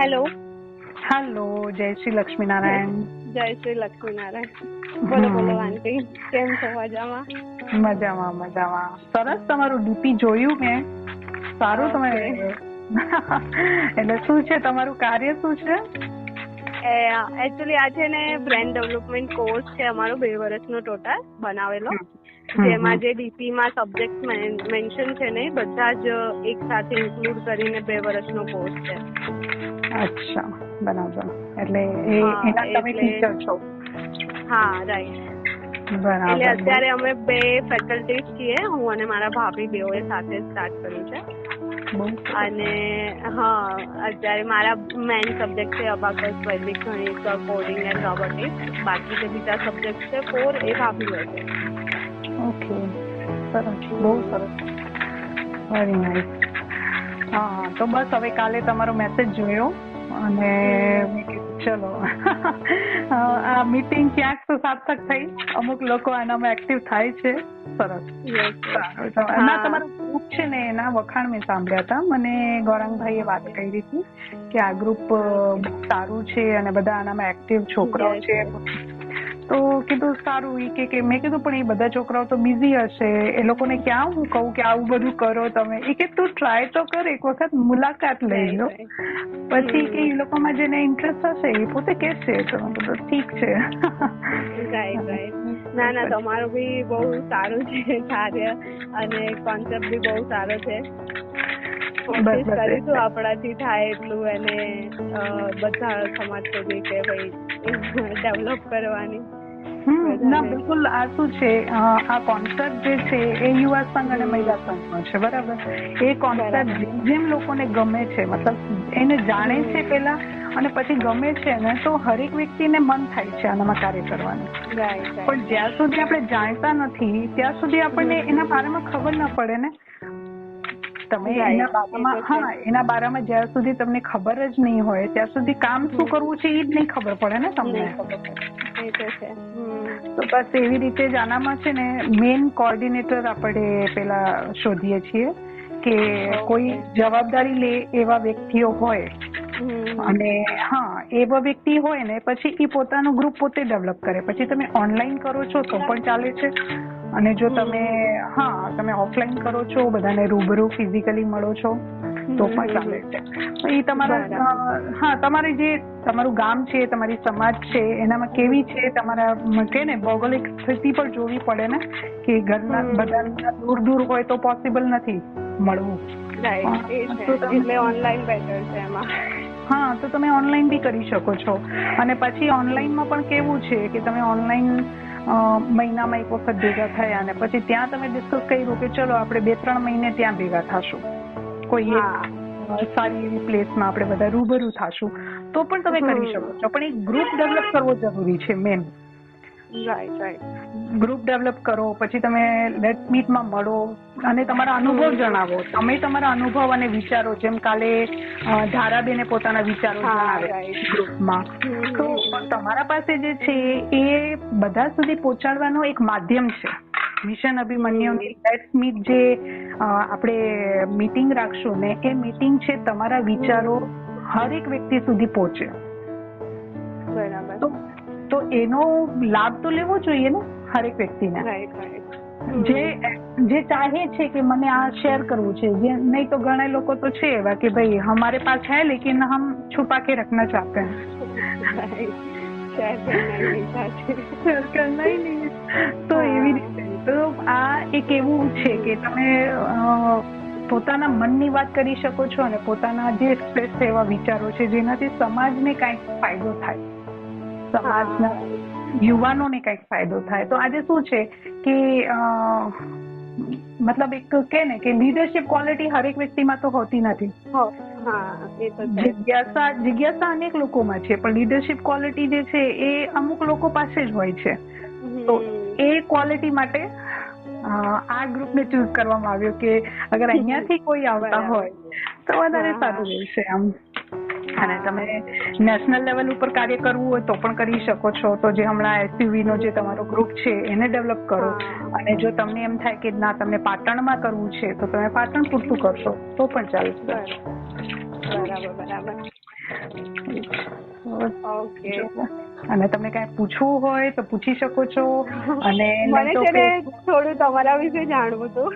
Hello. Hello જય શ્રી લક્ષ્મીનારાયણ. જય શ્રી લક્ષ્મીનારાયણ. બોલો બોલો આંટી કેમ છો? મજામાં? મજામાં મજામાં. સરસ તમારું ડીપી જોયું મેં. સારું તમે એટલે શું છે? તમારું કાર્ય શું છે? એકચ્યુઅલી આ છે ને બ્રેન્ડ ડેવલપમેન્ટ કોર્સ છે અમારો બે વર્ષનો ટોટલ બનાવેલો. જેમાં જે ડીપીમાં સબ્જેક્ટ મેન્શન છે ને બધા જ એક સાથે ઇન્ક્લુડ કરીને બે વર્ષનો કોર્સ છે. અચ્છા બરાબર. એટલે એના તમે ટીચર છો. હા રાઈટ એટલે અત્યારે અમે બે ફેકલ્ટીઝ છીએ હું અને મારા ભાભી બેઓએ સાથે સ્ટાર્ટ કર્યું છે. અને, હા, અત્યારે મારા મેઇન સબ્જેક્ટ છે અબાકસ વૈદિક ગણિત કોડિંગ એન્ડ રોબોટિક્સ બાકી જે બીજા સબ્જેક્ટ છે ફોર એ ભાભી છે. ઓકે સરસ. બહુ સરસ. વેરી નાઇસ હા તો બસ હવે કાલે તમારો મેસેજ જોયો. અને મેં કીધું ચલો. આ મીટિંગ ક્યાંક તો સાર્થક થઈ. અમુક લોકો આનામાં એક્ટિવ થાય છે. સરસ. ના તમારું ગ્રુપ છે ને એના વખાણ મેં સાંભળ્યા હતા. મને ગૌરંગભાઈએ વાત કરી હતી કે આ ગ્રુપ સારું છે અને બધા આનામાં એક્ટિવ છોકરાઓ છે. તો કીધું સારું એ કે કે મેં કીધું પણ એ બધા છોકરાઓ તો બિઝી હશે. એ લોકોને ક્યાં હું કહું કે આવું બધું કરો તમે? એ કે તું ટ્રાય તો કર એક વખત મુલાકાત લઈ લો. પછી કે એ લોકોમાં જેને ઇન્ટરેસ્ટ હશે એ પોતે કહેશે તો બધું ઠીક છે. ના ના તમારું બી બહુ સારું છે કાર્ય અને કોન્સેપ્ટ બી બહુ સારો છે. કોશિશ કરીશું આપણાથી થાય એટલું એને બધા સમાજ સુધી કે ભાઈ ડેવલપ કરવાની. ના બિલકુલ આ શું છે. આ કોન્સેપ્ટ જે છે એ યુવા સંઘ અને મહિલા સંઘનો છે બરાબર? એ કોન્સેપ્ટ. જેમ લોકોને ગમે છે મતલબ એને જાણે છે પેલા અને પછી ગમે છે ને તો હરેક વ્યક્તિને મન થાય છે આનામાં કાર્ય કરવાનું. પણ જ્યાં સુધી આપણે જાણતા નથી ત્યાં સુધી આપણને એના બારેમાં ખબર ના પડે ને. તમે એના બારામાં. હા એના બારામાં જ્યાં સુધી તમને ખબર જ નહીં હોય ત્યાં સુધી કામ શું કરવું છે એ જ નહીં ખબર પડે ને તમને. તો બસ એવી રીતે જ આનામાં છે ને મેઇન કોર્ડિનેટર આપણે પેલા શોધીએ છીએ કે કોઈ જવાબદારી લે એવા વ્યક્તિઓ હોય. અને હા એવા વ્યક્તિ હોય ને પછી એ પોતાનું ગ્રુપ પોતે ડેવલપ કરે. પછી તમે ઓનલાઈન કરો છો તો પણ ચાલે છે. અને જો તમે હા તમે ઓફલાઈન કરો છો બધાને રૂબરૂ ફિઝિકલી મળો છો તો પણ ચાલે છે. એ તમારા હા તમારે જે તમારું ગામ છે તમારી સમાજ છે એનામાં કેવી છે તમારા કે ને ભૌગોલિક સ્થિતિ પર જોવી પડે ને કે ઘરના. બધા દૂર દૂર હોય તો પોસિબલ નથી મળવું. એટલે ઓનલાઈન બેટર છે એમાં. હા તો તમે ઓનલાઈન બી કરી શકો છો. અને પછી ઓનલાઈનમાં પણ કેવું છે કે તમે ઓનલાઈન મહિનામાં એક વખત ભેગા થયા અને પછી ત્યાં તમે ડિસ્કસ કર્યું કે ચલો આપણે બે ત્રણ મહિને ત્યાં ભેગા થશું. કોઈ એક સારી એવી પ્લેસમાં આપણે બધા રૂબરૂ થશું. તો પણ તમે કરી શકો છો. પણ એક ગ્રુપ ડેવલપ કરવો જરૂરી છે main right right group develop કરો પછી તમે લેટ મીટમાં મળો. અને તમારા અનુભવ જણાવો. તમે તમારા અનુભવ અને વિચારો જેમ કાલે ધારાબેને પોતાના વિચારો જણાવ્યા ગ્રુપમાં. તો તમારા પાસે જે છે એ બધા સુધી પહોંચાડવાનો એક માધ્યમ છે. મિશન અભિમન્યુની લેટ્સ મીટ જે આપણે મીટિંગ રાખશું ને એ મીટિંગ છે તમારા વિચારો હરેક વ્યક્તિ સુધી પહોંચે. બરાબર. તો એનો લાભ તો લેવો જોઈએ ને હરેક વ્યક્તિને. રાઈટ રાઈટ જે જે ચાહે છે કે મને આ શેર કરવું છે જે નહીં તો ઘણા લોકો તો છે એવા કે ભાઈ हमारे पास है लेकिन हम छुपा के रखना चाहते हैं करना તો એવી રીતે તો આ એક એવું છે કે તમે પોતાના મનની વાત કરી શકો છો અને પોતાના જે એક્સપ્રેસ એવા વિચારો છે જેનાથી સમાજને કાંઈક ફાયદો થાય. સમાજના યુવાનોને કંઈક ફાયદો થાય. તો આજે શું છે કે મતલબ એક કે ને કે લીડરશિપ ક્વોલિટી હરેક વ્યક્તિમાં તો હોતી નથી. જિજ્ઞાસા જિજ્ઞાસા અનેક લોકોમાં છે પણ લીડરશિપ ક્વોલિટી જે છે એ અમુક લોકો પાસે જ હોય છે. તો એ ક્વોલિટી માટે આ આ ગ્રુપને ચૂઝ કરવામાં આવ્યો કે અગર અહીંયાથી કોઈ આવતા હોય તો વધારે સારું રહેશે આમ. અને તમે નેશનલ લેવલ ઉપર કાર્ય કરવું હોય તો પણ કરી શકો છો. તો જે હમણાં એસયુવી નો જે તમારો ગ્રુપ છે એને ડેવલપ કરો. અને જો તમને એમ થાય કે ના તમને પાટણમાં કરવું છે તો તમે પાટણ પૂરતું કરશો તો પણ ચાલશે બરાબર બરાબર ઓકે. અને તમને કઈ પૂછવું હોય તો પૂછી શકો છો. અને મને થોડું તમારા વિશે જાણવું હતું.